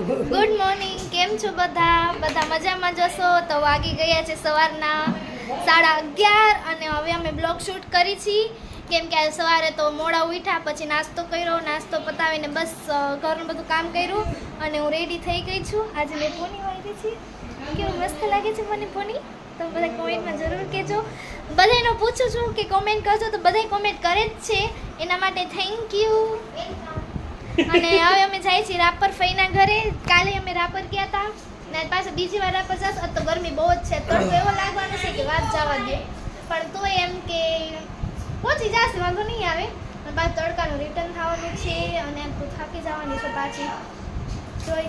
Good morning કેમ છો બધા? બધા મજામાં જશો તો વાગી ગયા છે સવારના સાડા અગિયાર અને હવે અમે બ્લોગ શૂટ કરી છીએ કેમ કે સવારે તો મોડા ઉઠ્યા, પછી નાસ્તો કર્યો. નાસ્તો પતાવીને બસ ઘરનું બધું કામ કર્યું અને હું રેડી થઈ ગઈ છું. આજે મેં પોની વાગી છે. કેવું મસ્ત લાગે છે મને પોની તમે બધા કોમેન્ટમાં જરૂર કહેજો. બધાને પૂછું છું કે કોમેન્ટ કરજો તો બધા કોમેન્ટ કરે જ છે. એના માટે થેન્ક યુ અને હવે અમે જાય છીએ રાપર ફઈના ઘરે. કાલે અમે રાપર ગયા હતા ને પાછા બીજી વાર રાપર જશ. તો ગરમી બહુ જ છે. તડકો એવો લાગવાનો છે કે વાત જવા દે. પણ તોય એમ કે પહોંચી જશે, વાંધો નહીં આવે. અને પાછું તડકાનું રિટર્ન થવાનું છે અને તું તો થાકી જવાની છે પાછી.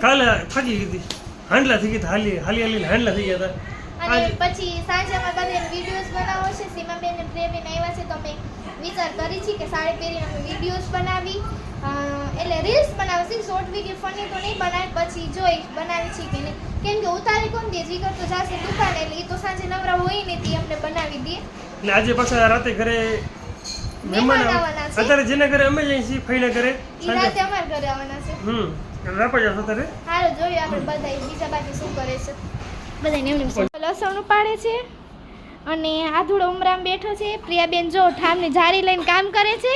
કાલે થાકી ગઈ હતી. હાંડલા થઈ ગઈ હાલી હાલી હાલી હાંડલા થઈ ગયા હતા. અને પછી સાંજે અમે વિડીયોઝ બનાવો છે. સીમાબેન અને પ્રેમીને આવ્યા છે તો અમે વિચાર કરી છે કે સાડી પહેરીને અમે વિડીયોઝ બનાવી. એટલે રીલ્સ બનાવશી શોર્ટ વીડિયો ફની તો નહીં બનાવી પછી જોઈ બનાવી છે કે નહીં. કેમ કે ઉતારી કોણ દે? જીગર તો જાશે દુકાને એટલે એ તો સાંજે નવરા હોય ને તે અમને બનાવી દે. ને આજે પાછા રાતે ઘરે મહેમાન મહેમાન આવવાના છે. અત્યારે જેના ઘરે અમે જઈએ છીએ ફઈને ઘરે. રાતે અમારા ઘરે આવવાના છે. હમ. રાપા જશો અત્યારે હાલો જોઈએ આપણે બધા બીજા બાજુ શું કરે છે. બધાને એમની લસણ ઉપાડે છે અને આધુડો ઉમરામ બેઠો છે. પ્રિયાબેન જો ઠામની જારી લઈને કામ કરે છે.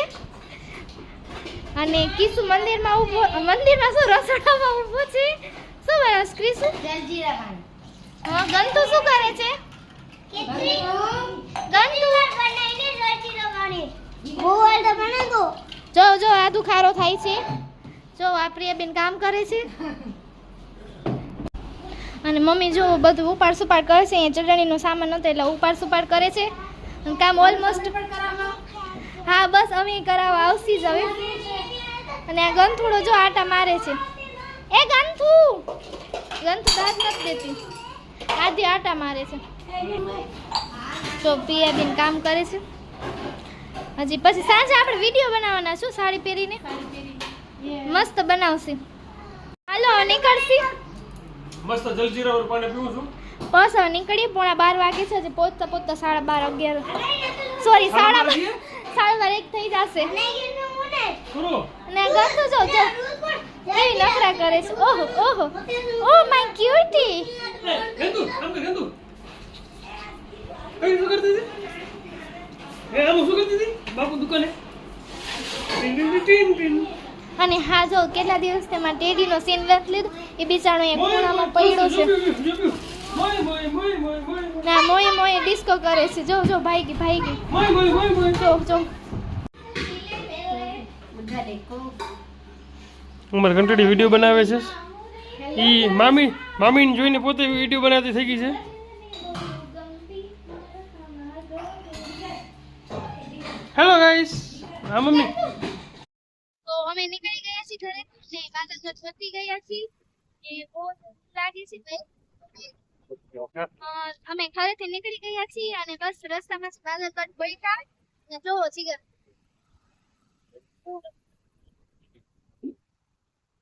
અને કિસુ મંદિરમાં ઊભો, મંદિરમાં શું રસોડામાં ઊભો છે? શું બનાવશ ક્રિસુ હા, ગંતુ શું કરે છે? ગંતુ જો જો આધુ ખારો થાય છે. જો, આ પ્રિયાબેન કામ કરે છે. અને મમ્મી જો બધું ઉપાડ સુપાડ કરે છે અહીંયા ચટણીનો સામાન હતો એટલે ઉપાડ સુપાડ કરે છે. કામ ઓલમોસ્ટ હા બસ અમે કરાવવા આવશી જ હવે. અને આ ગંથુડો જો આટા મારે છે. એ ગંથુ! ગંથુ દાંત નથી દેતી. આધી આટા મારે છે. જો પિયાબેન કામ કરે છે. હજી પછી સાંજે આપણે વીડિયો બનાવવાના શું સાડી પહેરીને. મસ્ત બનાવશે. હાલો નીકળશી. મસ્ત જલજીરા ઓર પાણી પીવું છું. હવે નીકળીએ પોણા બાર વાગે છે જે પહોંચતા પહોંચતા સાડા બાર અગિયાર. સોરી સાડા સાડા બાર એક થઈ જશે. અને ગંદુ જો જો. કેવી નખરા કરે છે. ઓહો ઓહો. ઓ માય ક્યુટી ગંદુ આમ ગંદુ? કઈ શું કરતી હતી? એ આમ શું કરતી હતી? બાપુ દુકાને? ટીન ટીન ટીન ટીન. અને હા જો કેટલા દિવસ તેમાં ટેડીનો સીન લખ લીધો એ બિચારો અહીંયા ખૂણામાં પડ્યો છે મોય મોય ના મોએ મોએ ડિસ્કો કરે છે જો જો ભાઈ ગઈ ભાઈ ગઈ મોય મોય મોય મોય જો જો ઉમર કંટડી વીડિયો બનાવે છે ઈ મામી મામીને જોઈને પોતે વીડિયો બનાવતી થઈ ગઈ છે હેલો ગાઈસ હા મમ્મી અમે નીકળી ગયા છીએ ઘરે. ને માતા જતી ગયા છીએ. એ બહુ લાગે છે ભાઈ અમે ઘરેથી નીકળી ગયા છીએ અને બસ રસ્તામાં બાદલ પર બેઠા. ને જોવો છીએ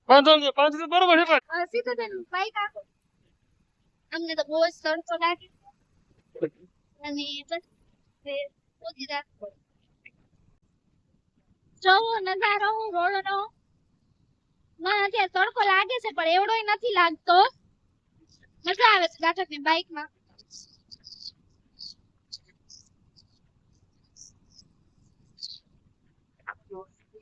બરોબર છે અમને તો બહુ જ સરસો લાગે. અને. જોવો, નજારો, રોડનો. મને અત્યારે તડકો લાગે છે, પણ એવડોય નથી લાગતો. મજા આવે છે ગાંઠકની બાઇકમાં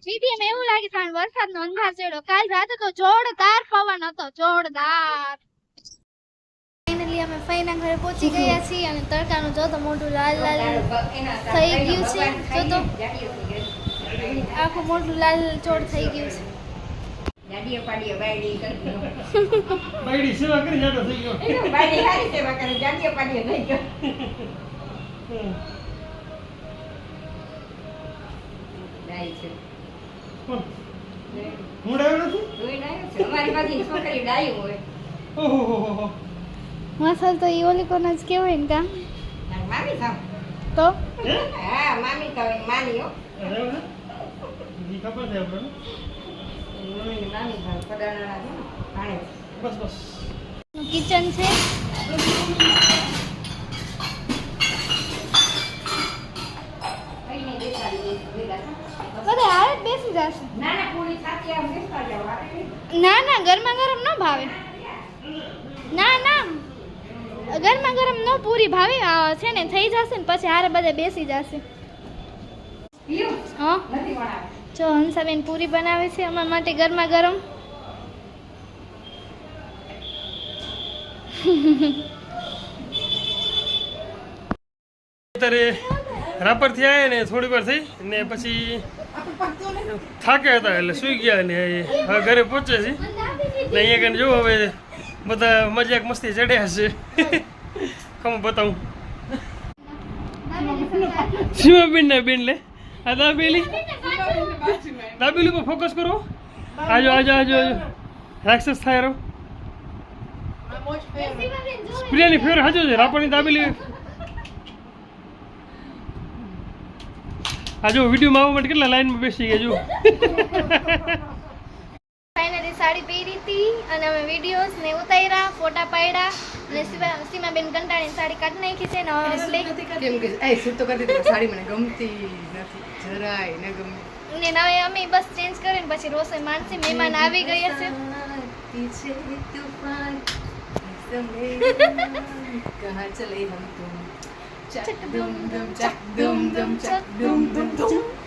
મીડિયમ એવું લાગે છે વરસાદ વરસાદનો અંધાર ચડ્યો. કાલ રાતે તો જોરદાર પવન હતો, જોરદાર. ફાઇનલી અમે ફઈના ઘરે પહોંચી ગયા છીએ અને તડકાનું જો તો મોઢું લાલ લાલ થઈ ગયું છે. જો તો આખું મોઢું લાલ ચોળ થઈ ગયું છે ગાડીએ પાડીએ બાયડી કરી બાયડી સેવા કરી જાડો થઈ ગયો એનો બાયડી હારી સેવા કરે ગાડીએ પાડીએ થઈ ગયો ડાઈ છે કોણ? હું આવ્યો નથી જોઈ ડાયો છે અમારી બાજુ છોકરી ડાયું હોય ઓહો હો હો હો મસાલ તો ઈ ઓલી કોના જ કહેવાય ને કામ તારી મામી થાવ તો હે હા મામી તો માની હો અરે વાહ. ઈ ખબર છે આપણે મમ્મીની મામી થાવ કડાણા બસ બસ. કિચન છે. ના ના પૂરી થાકી આમ બેસવા જાવ હારે નહીં. ના ના ગરમા ગરમ ન ભાવે. ના ના. ગરમા ગરમ ન પૂરી ભાવે. છે ને થઈ જશે ને પછી હારે બધે બેસી જશે? હા. નથી. જો હંસાબેન પૂરી બનાવે છે અમારા માટે ગરમા ગરમ. અત્યારે રાપરથી આવ્યા ને થોડી વાર થઈ ને પછી થાક્યા હતા એટલે સુઈ ગયા ને હવે ઘરે પહોંચે છે. ને અહીંયા કને જો હવે બધા મજાક મસ્તી ચડ્યા છે. કમ બતાવું. શિવાબેન ને બેન લે? આ દાબેલી દાબેલી પર ફોકસ કરો. આજો આજો આજો આજો. રાક્ષસ થાય રહો પ્રિયાની ફેવર હાજો છે રાપરની દાબેલી. આજો વિડીયોમાં આવવા માટે કેટલા લાઈનમાં બેસી ગયા જો. ફાઇનલી સાડી પહેરી હતી અને અમે વિડીયોઝ ને ઉતાર્યા ફોટા પાડ્યા અને સીમા સીમાબેન કંટાળીને સાડી કાઢી નાખી છે ને હવે કેમ કે એ તો કરતી સાડી મને ગમતી નથી જરાય ન ગમે બે ને હવે અમે બસ ચેન્જ કરીને પછી રસોઈ માનસી મહેમાન આવી ગયા છે કહા ચલે હમ તુમ ચક દુમ દુમ ચક દુમ દુમ ચક દુમ દુમ